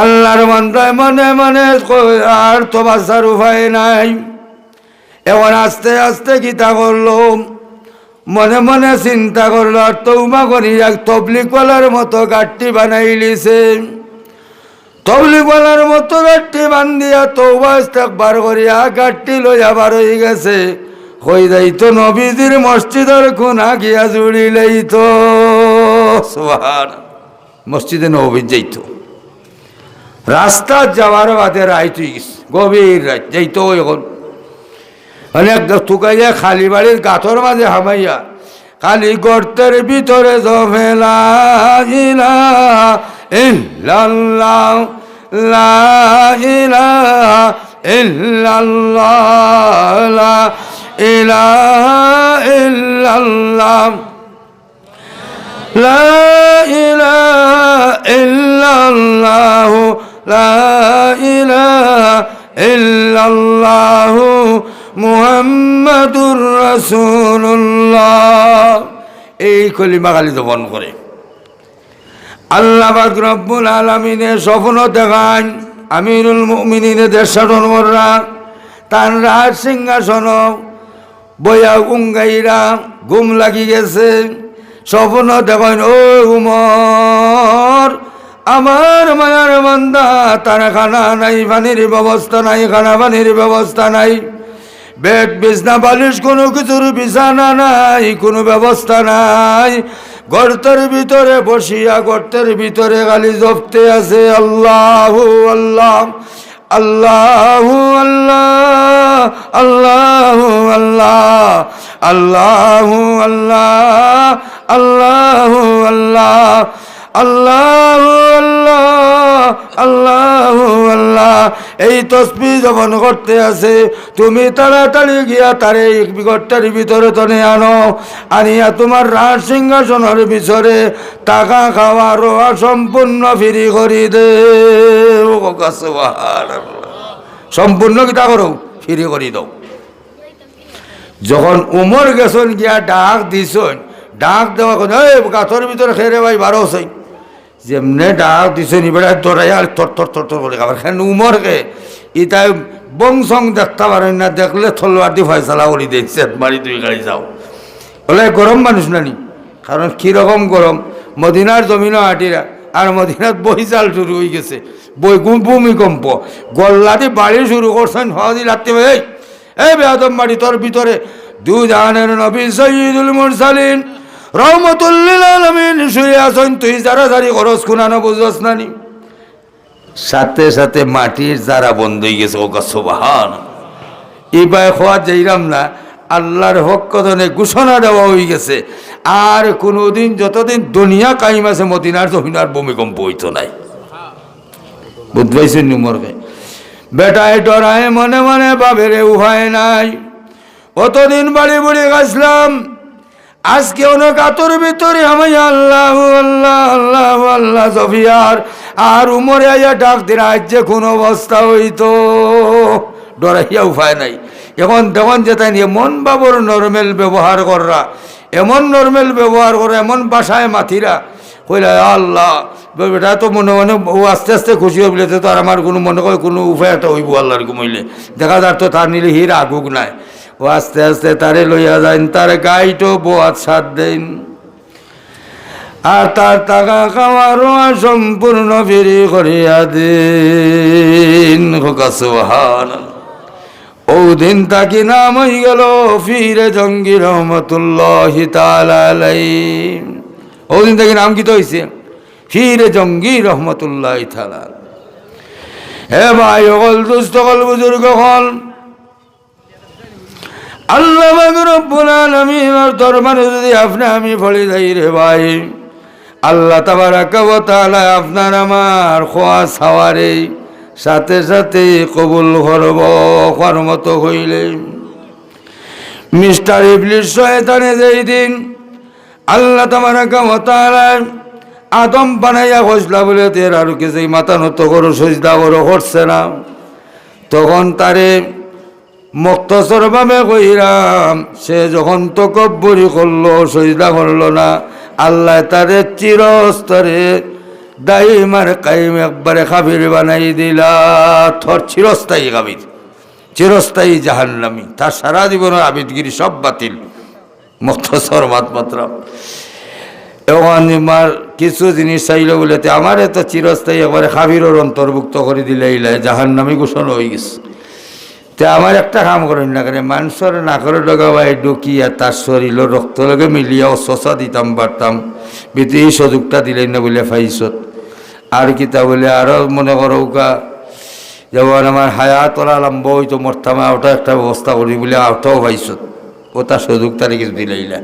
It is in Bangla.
আল্লাহর মন্দায় মনে মনে আর তো বাঁচার উপায় নাই। এখন আস্তে আস্তে গীতা করল মনে মনে চিন্তা করল আর তৌমা করি এক তবলিকওয়ালার মতো গাঠটি বানাই লিছে। তবলিকওয়ালার মতো গাঠটি বান্ধিয়া তৌবা বার করিয়া গাঠটি লইয়া বার হয়ে গেছে। হই যাইতো নবীজির মসজিদের খুনা গিয়া জুড়িলেই তো। মসজিদে নবীর যাইতো। রাস্তা যাওয়ার বাদে রাইত হয়ে গেছে গভীর রাত, যাইতো এখন। অনেক তুকাইয়া খালি বাড়ির গাথর মাঝে হামাইয়া, খালি গর্তের ভিতরে জমেলা লা لا إله إلا الله لا إله إلا الله محمد رسول الله এই কলিমা খালি দমন করে আল্লাহ পাক রব্বুল আলমিনের স্বপ্ন দেখান আমিরুল মুমিনের দেশাটন মররা তার রাজ সিংহাসন বয়া উঙ্গাইরা ঘুম লাগি গেছে স্বপ্ন দেখেন ও উমর আমার মায়ার বান্দা তার খানা নাই, পানির ব্যবস্থা নাই, খানা পানির ব্যবস্থা নাই। বেড, বিছনা, বালিশ, কোনো কিছুর বিছানা নাই, কোনো ব্যবস্থা নাই। গর্তের ভিতরে বসিয়া, গর্তের ভিতরে খালি জপতে আছে আল্লাহ আল্লাহ আল্লাহ আল্লাহ আল্লাহ আল্লাহ আল্লাহ আল্লাহ আল্লাহ আল্লাহ আল্লাহ আল্লাহ আল্লাহ, এই তসবি জবন করতে আছে তুমি তাড়াতাড়ি গিয়া তারে এই গর্তের ভিতরে তনে আনো, আনিয়া তোমার রাজ সিংহাসনের ভিতরে টাকা খাওয়া, রোয়া সম্পূর্ণ ফিরি করি দে। সম্পূর্ণ কিতা করো? ফিরি করি দাও। যখন উমর গেছন গিয়া ডাক দিছন, ডাক দেওয়া গাছর ভিতরে খেরে ভাই, বারো হসাই যেমনে ডাক দিছন ইবেড়া দৌড়াই আর থর থর থর থর করে খাবার খান উমরকে, ইতাই বংশং দেখতে পারেন না, দেখলে থলোয়ার দি ফয়সালা করি দেখছে মারি তুই গাড়ি যাও। বলে, গরম মানুষ নানি? কারণ কীরকম গরম? মদিনার জমিনও আটিরা আর মদিনার বহিচাল শুরু হয়ে গেছে, বই ভূমিকম্প। গল্লাতে বাড়ি শুরু করছেন হদি রাত্রে এই এই বেয়াদম বাড়ি তোর ভিতরে দু জাহানের নবী সৈয়দুল মুরসালিন রহমতুল্লিল আলমিন, শুয়ে আসেন তুই যারা জারি খরচ খুনানো বুঝস সাথে সাথে মাটির যারা বন্ধ হয়ে গেছে ও গাছবাহান এবার হওয়া যাইরাম না, আল্লাহর হক কথনে ঘোষণা দেওয়া হয়ে গেছে। আর কোনোদিন, যতদিন দুনিয়া কাইম আছে, মদিনার জমিনার ভূমিকম্প হইতো নাই। বুঝবাইছেন নুমরকে বেটায় ডরায়, মনে মনে বাবেরে উহায় নাই। অতদিন বাড়ি বুড়ি গাছলাম আজকে অনেক আতর ভিতরে আমি আল্লাহ আল্লাহ আল্লাহ আল্লাহ জফিয়ার। আর উমরে আইয়া ডাক দিন, আজ যে কোন অবস্থা হইতো। ডরাইয়া উপায় নাই। এখন দেখুন যে তাই এমন বাবর নর্মেল ব্যবহার কররা। এমন নর্মেল ব্যবহার করে এমন বাসায় মাথিরা। কইলা আল্লাহ, বেটা তো মনে মনে ও আস্তে আস্তে খুশি হইলে তো আর আমার কোনো মনে করে কোনো উপায় একটা হইব আল্লাহর ঘুমাইলে। দেখা যার তো তার নিলে হির আগুক নাই। ও আস্তে আস্তে তারে লইয়া যাইন, তার গাইটো বোয়াত সাত দেন আর তার টাকা খাওয়ারও সম্পূর্ণ ফিরি করিয়া দিন। সুবহান ও দিন তাকি নাম হয়ে গেল ফিরে জঙ্গি রহমতুল্লাহ তালাই ও দিন তাকি নাম কি তো হয়েছে ফিরে জঙ্গি রহমতুল্লাহ তালা হে ভাই, অকল দুস্থ বুজুর্গ হল আল্লাহ রব্বুল আলামিনের দরবারে যদি আপনি, আমি ফলি যাই রে ভাই, আল্লাহ তাবারাকা ওয়া তাআলা আপনার আমার খোয়া সাওয়ারে সাথে সাথে কবুল করব করার মতো হইলে। মিস্টার ইবলিস শয়তানে যেই দিন আল্লাহ তাবারাকা ওয়া আদম বানাইয়া খসলা বলে, তের আর কিছু মাথা নত করো, সজদা করো করছে না। তখন তারে মুক্তসরভাবে কইরাম, সে যখন তকব্বরি করল, সজদা করল না, আল্লাহ তারে চিরস্তরে দাইমার কাইম একবারে খাবির বানাই দিলা। থর চিরস্থায়ী কাবির চিরস্থায়ী জাহান্নামি, তার সারা জীবনের আবিদগিরি সব বাতিল। মক্তসর মাত মাত্র এবং আমার কিছু জিনিস চাইল বলেতে আমার এত চিরস্থায়ী একবারে খাবিরর অন্তর্ভুক্ত করে দিলে ইলাই জাহান্নামি ঘোষণা হয়ে গেছে। তে আমার একটা কাম করেন না কেন? মানুষের নাকরে ডগাবাই ডুকিয়া তার শরীর রক্ত লগে মিলিয়া শশা দিতাম, পারতাম। বিতে এই সুযোগটা দিলেন না বলে ফাইসত। আর কিতা বলে আরও মনে করো কা যেমন আমার হায়া ওরা লম্ব হইতো, মরতামা ওটা একটা ব্যবস্থা করি বলে ওটাও ফাইসত। ও তার সুযোগটা রেখে দিলাইলা